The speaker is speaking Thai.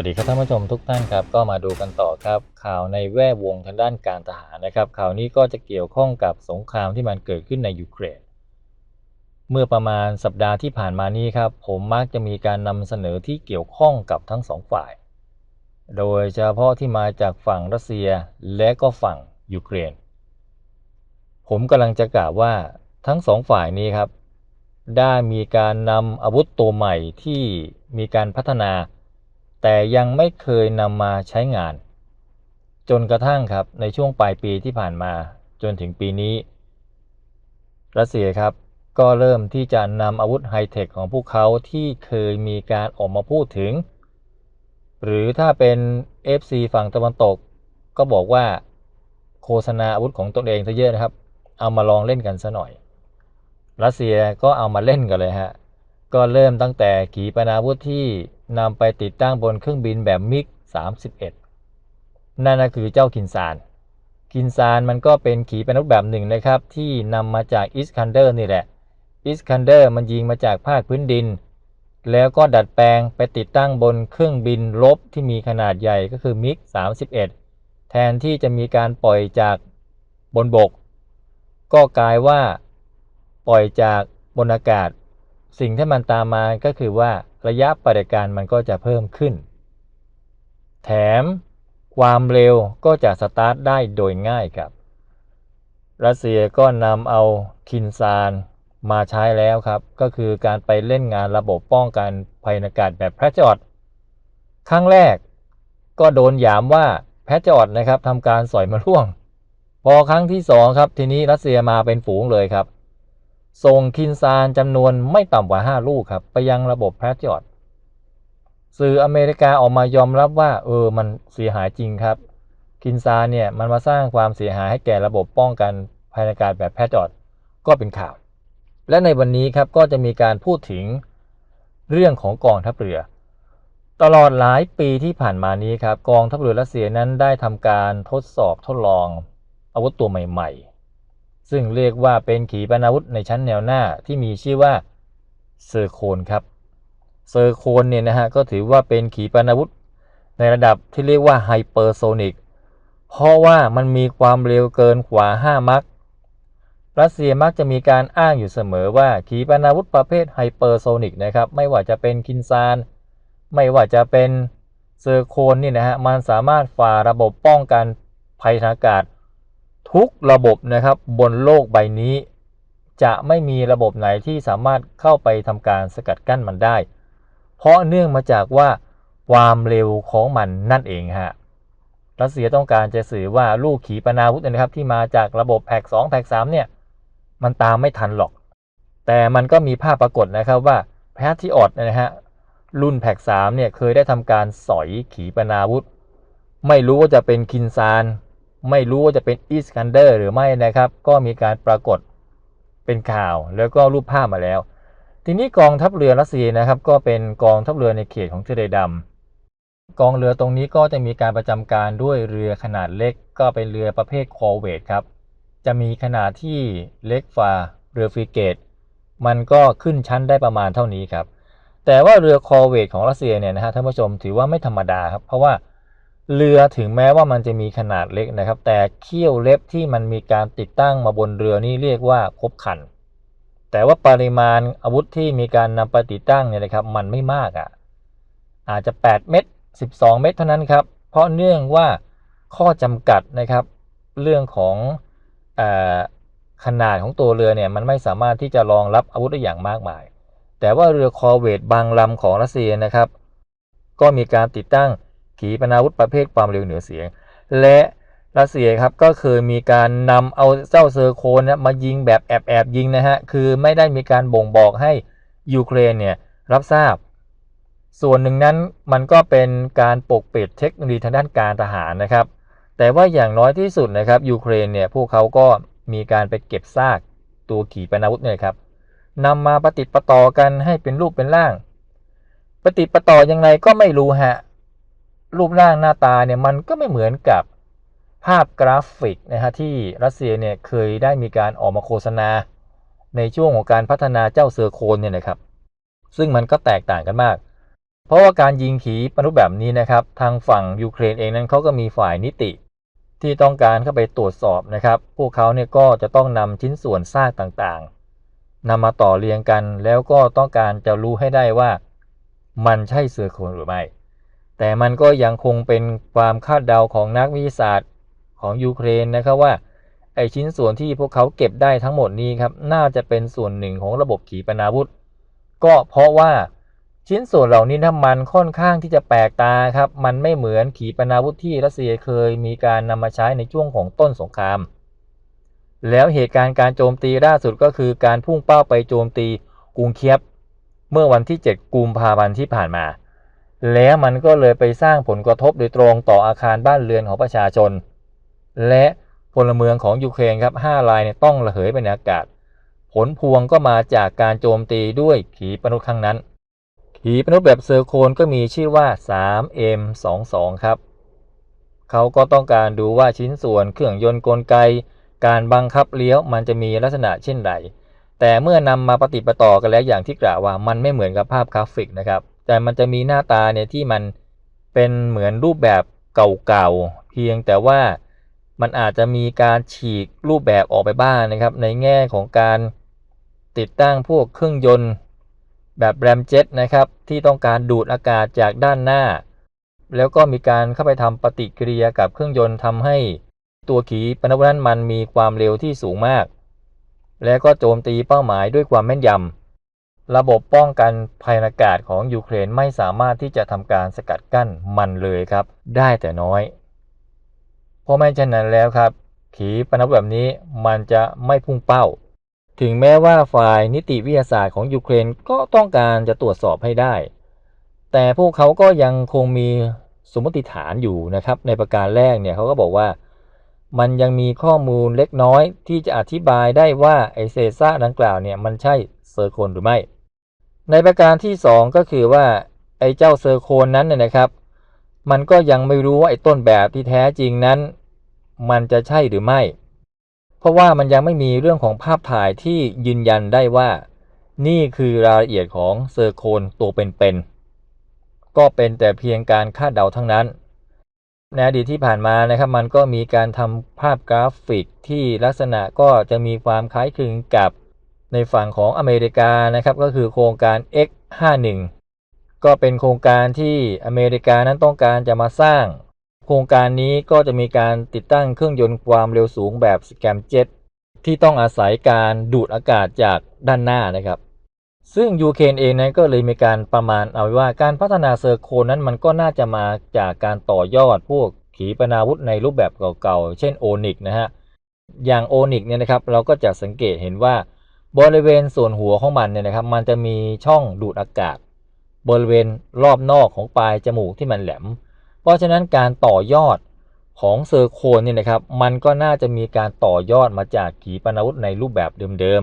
วัสดีครับท่านผู้ชมทุกท่านครับก็มาดูกันต่อครับ ข่าวในแวดวงทางด้านการทหารนะครับ ข่าวนี้ก็จะเกี่ยวข้องกับสงครามที่มันเกิดขึ้นในยูเครนเมื่อประมาณสัปดาห์ที่ผ่านมานี้ครับ ผมมักจะมีการนำเสนอที่เกี่ยวข้องกับทั้งสองฝ่าย โดยเฉพาะที่มาจากฝั่งรัสเซียและก็ฝั่งยูเครน ผมกำลังจะกล่าวว่าทั้งสองฝ่ายนี้ครับ ได้มีการนำอาวุธตัวใหม่ที่มีการพัฒนา แต่ยังไม่เคยนำมาใช้งาน จนกระทั่งครับในช่วงปลายปีที่ผ่านมาจนถึงปีนี้ รัสเซียครับก็เริ่มที่จะนำอาวุธไฮเทคของพวกเขาที่เคยมีการออกมาพูดถึง หรือถ้าเป็น FC ฝั่งตะวันตก ก็บอกว่าโฆษณาอาวุธของตนเองซะเยอะนะครับ เอามาลองเล่นกันซะหน่อย รัสเซียก็เอามาเล่นกันเลยฮะ ก็เริ่มตั้งแต่ขีปนาวุธที่ นำไปติดตั้งบนเครื่องบินแบบมิก 31 นั่นก็คือเจ้าคินซานคินซานมันก็เป็นขีปนาวุธแบบหนึ่งนะครับ ที่นำมาจากอิสคันเดอร์นี่แหละ อิสคันเดอร์มันยิงมาจากภาคพื้นดิน แล้วก็ดัดแปลงไปติดตั้งบนเครื่องบินรบที่มีขนาดใหญ่ก็คือมิก 31 แทนที่จะมีการปล่อยจากบนบก ก็กลายว่าปล่อยจากบนอากาศ สิ่งที่มันตามมาก็คือว่า ระยะปฏิการมันก็จะเพิ่มขึ้น แถมความเร็วก็จะสตาร์ทได้โดยง่ายครับรัสเซียก็นำเอาคินซานมาใช้แล้วครับ ก็คือการไปเล่นงานระบบป้องกันภัยอากาศแบบแพทจอดครั้งแรกก็โดนหยามว่าแพทจอดนะครับทำการสอยมาล่วง พอครั้งที่สองครับทีนี้รัสเซียมาเป็นฝูงเลยครับ ส่งคินซานจำนวนไม่ต่ำกว่า 5 ลูกครับ ไปยังระบบแพทจอดสื่ออเมริกาออกมายอมรับว่า เออมันเสียหายจริงครับ คินซานเนี่ยมันมาสร้างความเสียหายให้แก่ระบบป้องกันภัยอากาศแบบแพทจอดก็เป็นข่าว และในวันนี้ครับก็จะมีการพูดถึงเรื่องของกองทัพเรือ ตลอดหลายปีที่ผ่านมานี้ครับกองทัพเรือรัสเซียนั้นได้ทำการทดสอบทดลองอาวุธตัวใหม่ ๆ ซึ่งเรียกว่าเป็นขีปนาวุธในชั้นแนวหน้าที่มีชื่อว่าเซอร์โคนครับ เซอร์โคนเนี่ยนะฮะก็ถือว่าเป็นขีปนาวุธในระดับที่เรียกว่าไฮเปอร์โซนิกเพราะว่ามันมีความเร็วเกินกว่า 5 มัครัสเซียมักจะมีการอ้างอยู่เสมอว่าขีปนาวุธประเภทไฮเปอร์โซนิกนะครับไม่ว่าจะเป็นคินซาน ไม่ว่าจะเป็นเซอร์โคนนี่นะฮะมันสามารถฝ่าระบบป้องกันภัยทางอากาศ ทุกระบบนะครับบนโลกใบนี้ จะไม่มีระบบไหนที่สามารถเข้าไปทำการสกัดกั้นมันได้ เพราะเนื่องมาจากว่าความเร็วของมันนั่นเองฮะรัสเซียต้องการจะสื่อว่าลูกขีปนาวุธนะครับที่มาจากระบบแพ็ก2แพ็ก3เนี่ยมันตามไม่ทันหรอก แต่มันก็มีภาพปรากฏนะครับว่าแพทที่ออดนะฮะรุ่นแพ็ก3เนี่ยเคยได้ทำการสอยขีปนาวุธ ไม่รู้ว่าจะเป็นคินซาน ไม่รู้ว่าจะเป็นอิสคันเดอร์หรือไม่นะครับ ก็มีการปรากฏเป็นข่าวแล้วก็รูปภาพมาแล้ว ทีนี้กองทัพเรือรัสเซียนะครับ ก็เป็นกองทัพเรือในเขตของทะเลดำกองเรือตรงนี้ก็จะมีการประจำการด้วยเรือขนาดเล็ก ก็เป็นเรือประเภทคอเวตครับ จะมีขนาดที่เล็กฝ่าเรือฟริเกต มันก็ขึ้นชั้นได้ประมาณเท่านี้ครับ แต่ว่าเรือคอเวตของรัสเซียเนี่ยนะฮะท่านผู้ชมถือว่าไม่ธรรมดาครับ เพราะว่า เรือถึงแม้ว่ามันจะมีขนาดเล็กนะครับ แต่เขี้ยวเล็บที่มันมีการติดตั้งมาบนเรือนี่เรียกว่าครบครัน แต่ว่าปริมาณอาวุธที่มีการนำไปติดตั้งเนี่ยนะครับ มันไม่มากอะ่ะอาจจะ 8 เม็ด12 เม็ดเท่านั้นครับ เพราะเนื่องว่าข้อจำกัดนะครับ เรื่องของอขนาดของตัวเรือเนี่ยมันไม่สามารถที่จะรองรับอาวุธได้อย่างมากมาย แต่ว่าเรือคอเวตบางลำของรัสเซียนะครับ ก็มีการติดตั้ง ขีปนาวุธประเภทความเร็วเหนือเสียง และรัสเซียครับก็เคยมีการนำเอาเจ้าเซอร์โคนนะมายิงแบบแอบแอบยิงนะฮะคือไม่ได้มีการบ่งบอกให้ยูเครนเนี่ยรับทราบ ส่วนหนึ่งนั้นมันก็เป็นการปกปิดเทคโนโลยีทางด้านการทหารนะครับ แต่ว่าอย่างน้อยที่สุดนะครับยูเครนเนี่ยพวกเขาก็มีการไปเก็บซากตัวขีปนาวุธเนี่ยครับนำมาประติดประต่อกันให้เป็นรูปเป็นร่างประติดประต่อยังไงก็ไม่รู้ฮะ รูปร่างหน้าตาเนี่ยมันก็ไม่เหมือนกับภาพกราฟิกนะฮะที่รัสเซียเนี่ยเคยได้มีการออกมาโฆษณา ในช่วงของการพัฒนาเจ้าเซอร์โคนเนี่ยนะครับ ซึ่งมันก็แตกต่างกันมาก เพราะว่าการยิงขีปนาวุธแบบนี้นะครับ ทางฝั่งยูเครนเองนั้นเขาก็มีฝ่ายนิติ ที่ต้องการเข้าไปตรวจสอบนะครับ พวกเขาเนี่ยก็จะต้องนำชิ้นส่วนซากต่างๆนำมาต่อเรียงกันแล้วก็ต้องการจะรู้ให้ได้ว่า มันใช่เซอร์โคนหรือไม่ แต่มันก็ยังคงเป็นความคาดเดาของนักวิทยาศาสตร์ของยูเครนนะครับว่าไอชิ้นส่วนที่พวกเขาเก็บได้ทั้งหมดนี้ครับน่าจะเป็นส่วนหนึ่งของระบบขีปนาวุธ ก็เพราะว่าชิ้นส่วนเหล่านี้ถ้ามันค่อนข้างที่จะแปลกตาครับมันไม่เหมือนขีปนาวุธที่รัสเซียเคยมีการนำมาใช้ในช่วงของต้นสงคราม แล้วเหตุการณ์การโจมตีล่าสุดก็คือการพุ่งเป้าไปโจมตีกรุงเคียบ เมื่อวันที่ 7 กุมภาพันธ์ที่ผ่านมา แล้วมันก็เลยไปสร้างผลกระทบโดยตรงต่ออาคารบ้านเรือนของประชาชน และพลเมืองของยูเครนครับ5รายเนี่ยต้องระเหยไปในอากาศ ผลพวงก็มาจากการโจมตีด้วยขีปนาวุธครั้งนั้น ขีปนาวุธแบบเซอร์โคนก็มีชื่อว่า 3M22 ครับ เขาก็ต้องการดูว่าชิ้นส่วนเครื่องยนต์กลไก การบังคับเลี้ยวมันจะมีลักษณะเช่นไรแต่เมื่อนำมาปฏิปต่อกันแล้วอย่างที่กล่าวว่ามันไม่เหมือนกับภาพกราฟิกนะครับ แต่มันจะมีหน้าตาเนี่ยที่มันเป็นเหมือนรูปแบบเก่าๆ เพียงแต่ว่ามันอาจจะมีการฉีกรูปแบบออกไปบ้างนะครับ ในแง่ของการติดตั้งพวกเครื่องยนต์แบบแรมเจ็ตนะครับ ที่ต้องการดูดอากาศจากด้านหน้า แล้วก็มีการเข้าไปทำปฏิกิริยากับเครื่องยนต์ทำให้ตัวขีปนาวุธนั้นมันมีความเร็วที่สูงมาก และก็โจมตีเป้าหมายด้วยความแม่นยำ ระบบป้องกันภัยอากาศของยูเครนไม่สามารถที่จะทำการสกัดกั้นมันเลยครับ ได้แต่น้อย เพราะไม่เช่นนั้นแล้วครับ ขีปนาวุธแบบนี้มันจะไม่พุ่งเป้า ถึงแม้ว่าฝ่ายนิติวิทยาศาสตร์ของยูเครนก็ต้องการจะตรวจสอบให้ได้ แต่พวกเขาก็ยังคงมีสมมติฐานอยู่นะครับ ในประการแรกเนี่ยเขาก็บอกว่า มันยังมีข้อมูลเล็กน้อยที่จะอธิบายได้ว่าไอเศษซาดังกล่าวเนี่ยมันใช่เซอร์โคนหรือไม่ ในประการที่ 2 ก็คือว่าไอ้เจ้าเซอร์โคนนั้นเนี่ยนะครับ มันก็ยังไม่รู้ว่าไอ้ต้นแบบที่แท้จริงนั้น มันจะใช่หรือไม่ เพราะว่ามันยังไม่มีเรื่องของภาพถ่ายที่ยืนยันได้ว่า นี่คือรายละเอียดของเซอร์โคนตัวเป็นๆก็เป็นแต่เพียงการคาดเดาทั้งนั้นในอดีตที่ผ่านมานะครับมันก็มีการทำภาพกราฟิกที่ลักษณะก็จะมีความคล้ายคลึงกับ ในฝั่งของอเมริกานะครับก็คือโครงการ X51 ก็เป็นโครงการที่อเมริกานั้นต้องการจะมาสร้าง โครงการนี้ก็จะมีการติดตั้งเครื่องยนต์ความเร็วสูงแบบสแกมเจ็ตที่ต้องอาศัยการดูดอากาศจากด้านหน้านะครับ ซึ่งยูเครนเองนั้นก็เลยมีการประมาณเอาไว้ว่าการพัฒนาเซอร์โคนนั้นมันก็น่าจะมาจากการต่อยอดพวกขีปนาวุธในรูปแบบเก่าๆ เช่นโอนิกนะฮะ อย่างโอนิกเนี่ยนะครับเราก็จะสังเกตเห็นว่า บริเวณส่วนหัวของมันเนี่ยนะครับ มันจะมีช่องดูดอากาศ บริเวณรอบนอกของปลายจมูกที่มันแหลม เพราะฉะนั้นการต่อยอดของเซอร์โคนเนี่ยนะครับ มันก็น่าจะมีการต่อยอดมาจากขีปนาวุธในรูปแบบเดิม